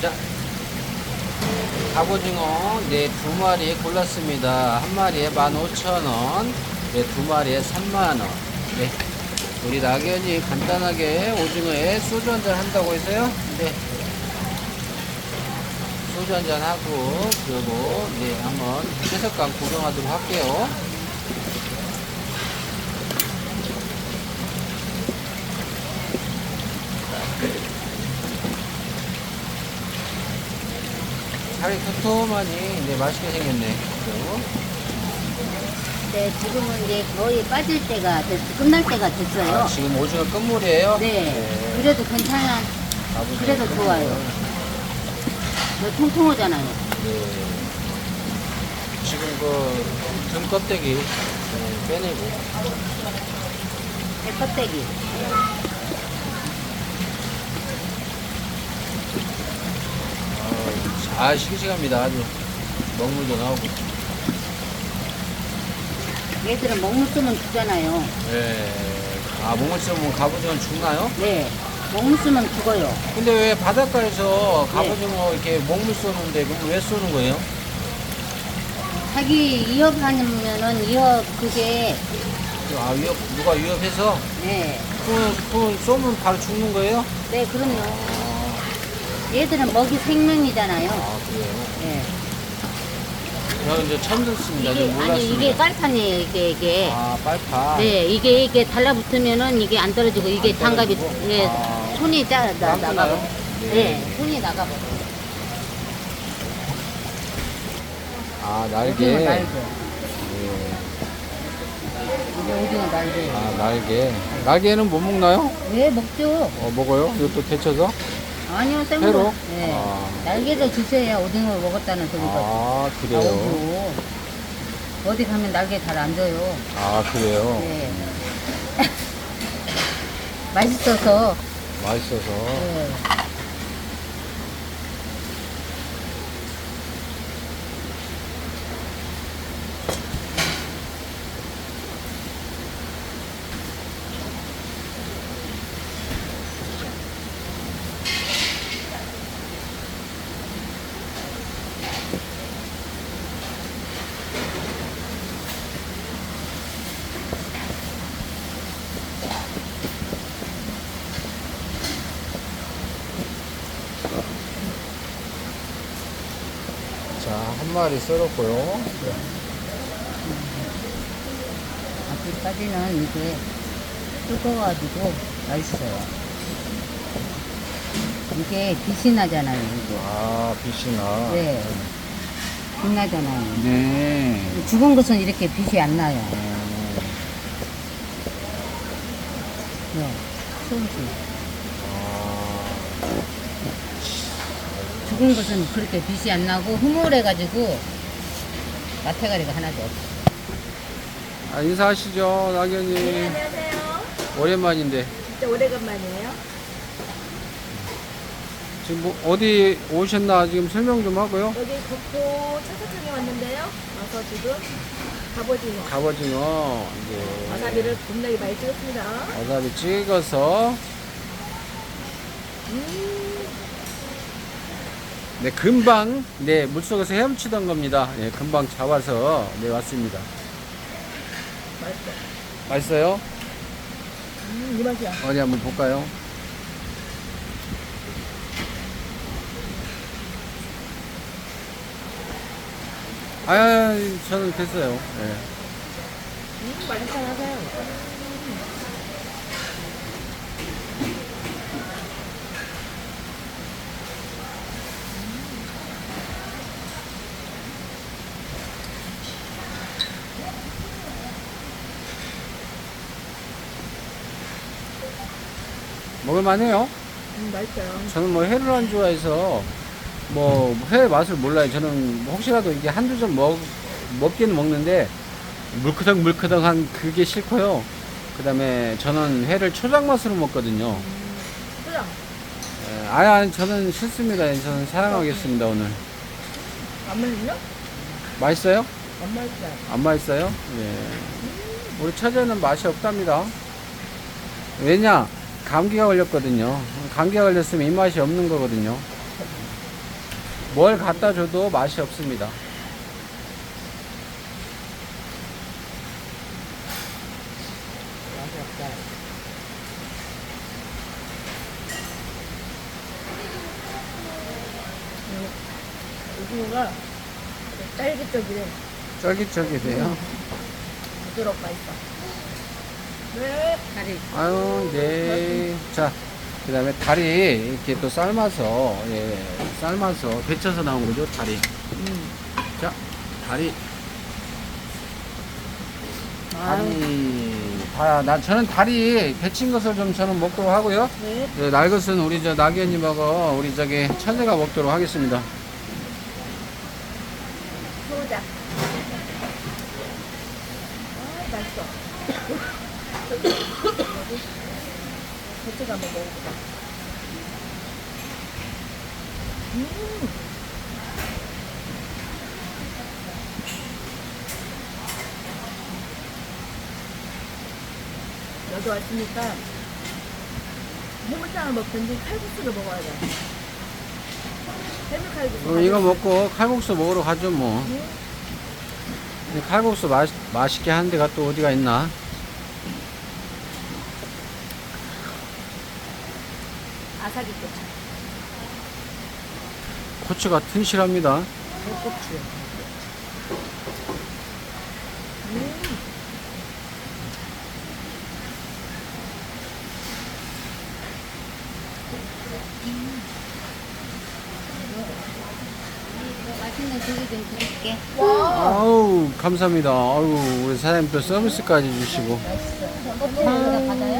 자, 갑오징어 네 두 마리 골랐습니다. 한 마리에 15,000원, 네 두 마리에 3만원. 네. 우리 낙연이 간단하게 오징어에 소주 한잔 한다고 해서요. 네. 소주 한잔 하고, 그리고, 네, 한번 해석강 구경하도록 할게요. 살이 토톰하니, 네, 맛있게 생겼네. 그죠? 네, 지금은 이제 거의 빠질 때가 됐, 끝날 때가 됐어요. 아, 지금 오징어 끝물이에요? 네. 그래도 괜찮아. 그래도 끝물. 좋아요. 너 통통하잖아요. 네. 지금 그 등 껍데기 네, 빼내고 배 껍데기. 아, 아 싱싱합니다 아주 먹물도 나오고 얘들은 먹물 쓰면 죽잖아요. 네. 아 먹물 쓰면 갑오징어 죽나요? 네. 먹물 쓰면 죽어요. 근데 왜 바닷가에서 네. 갑오징어 이렇게 먹물 쏘는데 그럼 왜 쏘는 거예요? 자기 위협하면은 위협 그게 아 위협 누가 위협해서 네. 그, 그 쏘면 바로 죽는 거예요? 네, 그럼요. 아, 얘들은 먹이 생명이잖아요. 아 그래요? 네. 저는 이제 처음 듣습니다. 이게, 좀 몰랐습니다. 아니 이게 깔판이에요. 이게 이게. 아 빨파. 네, 이게 이게 달라붙으면은 이게 안 떨어지고 이게 안 장갑이 떨어지고? 예 아. 손이 짜 나, 깜깜나요? 나가고. 네. 네, 손이 나가버려. 아 오징어 날개. 예. 이게 오징어 날개. 아 날개. 날개는 못 먹나요? 왜 먹죠? 어 먹어요? 이것도 데쳐서? 아니요, 생으로. 회로? 네. 아. 날개도 주셔야 오징어를 먹었다는 소리가 아 그래요. 나오고. 어디 가면 날개 잘 안 줘요. 아 그래요. 네. 맛있어서. 맛있어서. 네. 자 한 마리 썰었고요. 아직까지는 이게 뜨거워가지고 맛있어요. 이게 빛이 나잖아요, 이게. 아 빛이 나. 네. 빛 나잖아요. 네. 죽은 것은 이렇게 빛이 안 나요. 음, 네. 소주. 죽은 것은 그렇게 빛이 안 나고 흐물해가지고 마태가리가 하나도 없어. 아, 인사하시죠 낙연이. 네, 안녕하세요. 오랜만인데 진짜 오래간만이에요. 지금 뭐 어디 오셨나 지금 설명 좀 하고요. 여기 국보 차차청에 왔는데요. 와서 지금 갑오징어, 갑오징어 이제 와사비를 겁나게 많이 찍었습니다. 와사비 찍어서 음, 네 금방 네 물속에서 헤엄치던 겁니다. 네 금방 잡아서 네 왔습니다. 맛있어. 맛있어요? 음, 이 맛이야. 어디 한번 볼까요? 아, 저는 됐어요. 네. 음, 맛있잖아요. 먹을만해요. 음, 맛있어요. 저는 뭐 회를 안 좋아해서 뭐 회 맛을 몰라요. 저는 뭐 혹시라도 이게 한두 점 먹, 먹기는 먹는데 물크덩 물크덩한 그게 싫고요. 그 다음에 저는 회를 초장 맛으로 먹거든요. 소장. 예, 아니, 아니, 저는 싫습니다. 저는 사랑하겠습니다, 오늘. 안 맛있냐? 맛있어요? 안 맛있어요. 안 맛있어요? 예. 우리 처제는 맛이 없답니다. 왜냐? 감기가 걸렸거든요. 감기가 걸렸으면 입맛이 없는 거거든요. 뭘 갖다 줘도 맛이 없습니다. 오징어가 딸기적이래. 쫄깃쫄깃해요. 부드럽고 맛있어. 네. 다리 아유, 네. 자, 그 다음에 다리 이렇게 또 삶아서, 예, 삶아서 데쳐서 나온 거죠, 다리. 음. 자, 다리. 다리. 다, 나, 저는 다리 데친 것을 좀 저는 먹도록 하고요. 네. 네, 날 것은 우리 저 나기현님하고 우리 저기 천재가 먹도록 하겠습니다. 소자. 아, 맛있어. 저쪽 한번 먹어보자. 음. 여기 왔으니까 해물탕을 먹든지 칼국수를 먹어야 돼. 해물 칼국수. 그럼 이거 먹고 칼국수 먹으러 가죠, 뭐. 음. 근데 칼국수 맛, 맛있게 하는 데가 또 어디가 있나? 아삭이 고추. 고추가 튼실합니다. 고추. 음. 맛있는 고기 좀 드릴게. 와. 아우, 감사합니다. 아우, 우리 사장님 또 서비스까지 주시고. 받아요?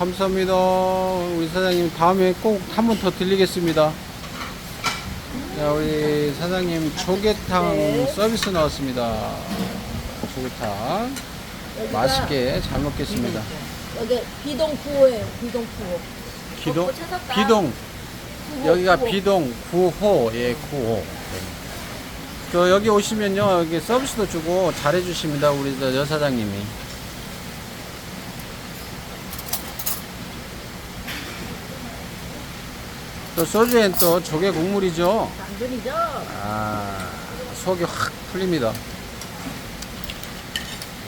네. 감사합니다. 우리 사장님 다음에 꼭 한 번 더 들리겠습니다. 자, 우리 사장님 조개탕 네. 서비스 나왔습니다. 조개탕. 여기가 맛있게 잘 먹겠습니다. 여기 비동 구호예요. 비동 구호. 기동, 어, 찾았다. 비동. 구호, 여기가 구호. 비동 9호, 예, 9호. 저 여기 오시면요, 여기 서비스도 주고 잘해주십니다, 우리 저 여사장님이. 또 소주엔 또 조개 국물이죠. 당근이죠. 아, 속이 확 풀립니다.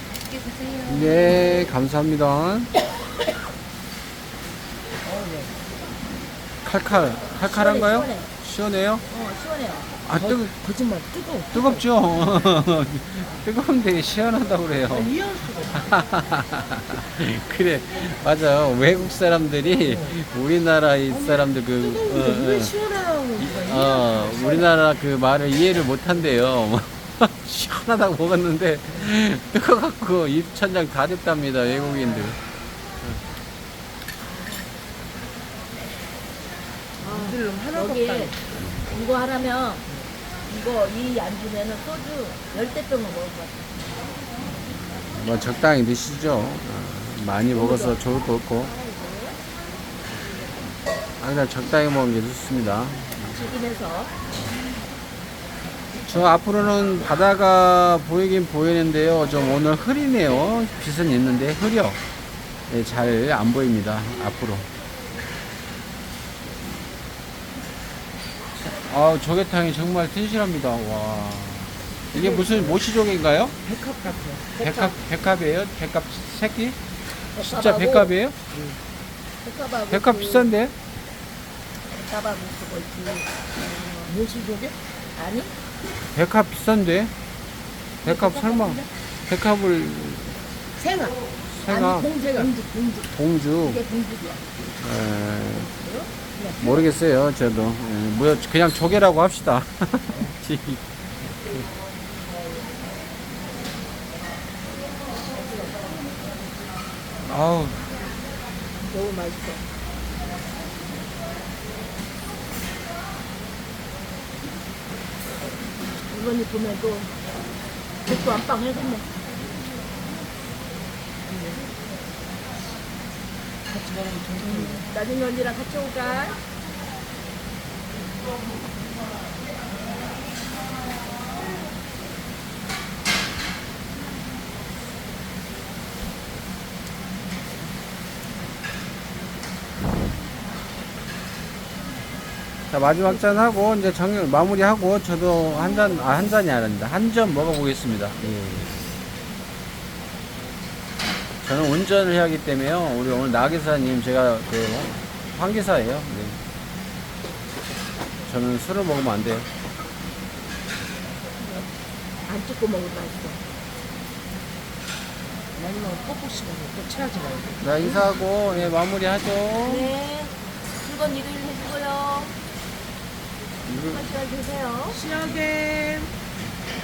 맛있게 드세요. 네, 감사합니다. 칼칼, 칼칼한가요? 시원해, 시원해요? 어 시원해요. 아, 뜨거, 거짓말 뜨거. 뜨겁죠? 뜨거운데 시원하다고 그래요. 이해할 수가. 그래, 맞아요. 외국 사람들이 우리나라 이 사람들 그, 뜨거운데 왜 어, 시원하라고 어, 어, 우리나라 그 말을 이해를 못 한대요. 시원하다고 먹었는데, 뜨거갖고 입천장 다 됐답니다, 외국인들. 여기 이거 하라면 이거 이 안주면은 소주 열대 병을 먹을 것 같아. 뭐 적당히 드시죠. 어, 많이 먹어서 좋을 거 없고. 항상 적당히 먹는 게 좋습니다. 튀김해서 저 앞으로는 바다가 보이긴 보이는데요. 좀 오늘 흐리네요. 빛은 있는데 흐려. 네, 잘 안 보입니다. 앞으로. 아, 조개탕이 정말 튼실합니다. 와. 이게 무슨 모시조개인가요? 백합 같아. 백합, 백합이에요? 백합 새끼? 진짜 백합이에요? 백합하고 백합 그 비싼데? 백합하고 그거 있지. 모시조개? 아니? 백합 비싼데? 백합 설마 백합을 생아. 생아 아니 공주가. 공주, 공주. 공주 이게 공주야. 에, 모르겠어요 저도 에, 뭐 그냥 조개라고 합시다 아우 너무 맛있어. 이번에 보면 또 백도 안빵 해줬네. 나중에 언니랑 같이 올까? 자, 마지막 잔 하고, 이제 정리, 마무리하고, 저도 한 잔, 아, 한 잔이 아닙니다. 한점 먹어보겠습니다. 예. 저는 운전을 해야 하기 때문에요. 우리 오늘 나 기사님, 제가 그, 황기사예요. 네. 저는 술을 먹으면 안 돼요. 안 찍고 먹을 맛있어. 아니면 꼭꼭 씹어서 또 체하지 말고. 자, 인사하고, 예, 마무리하죠. 네. 즐거운 일요일 해주고요. 이거- 맛있게 드세요. 시작해.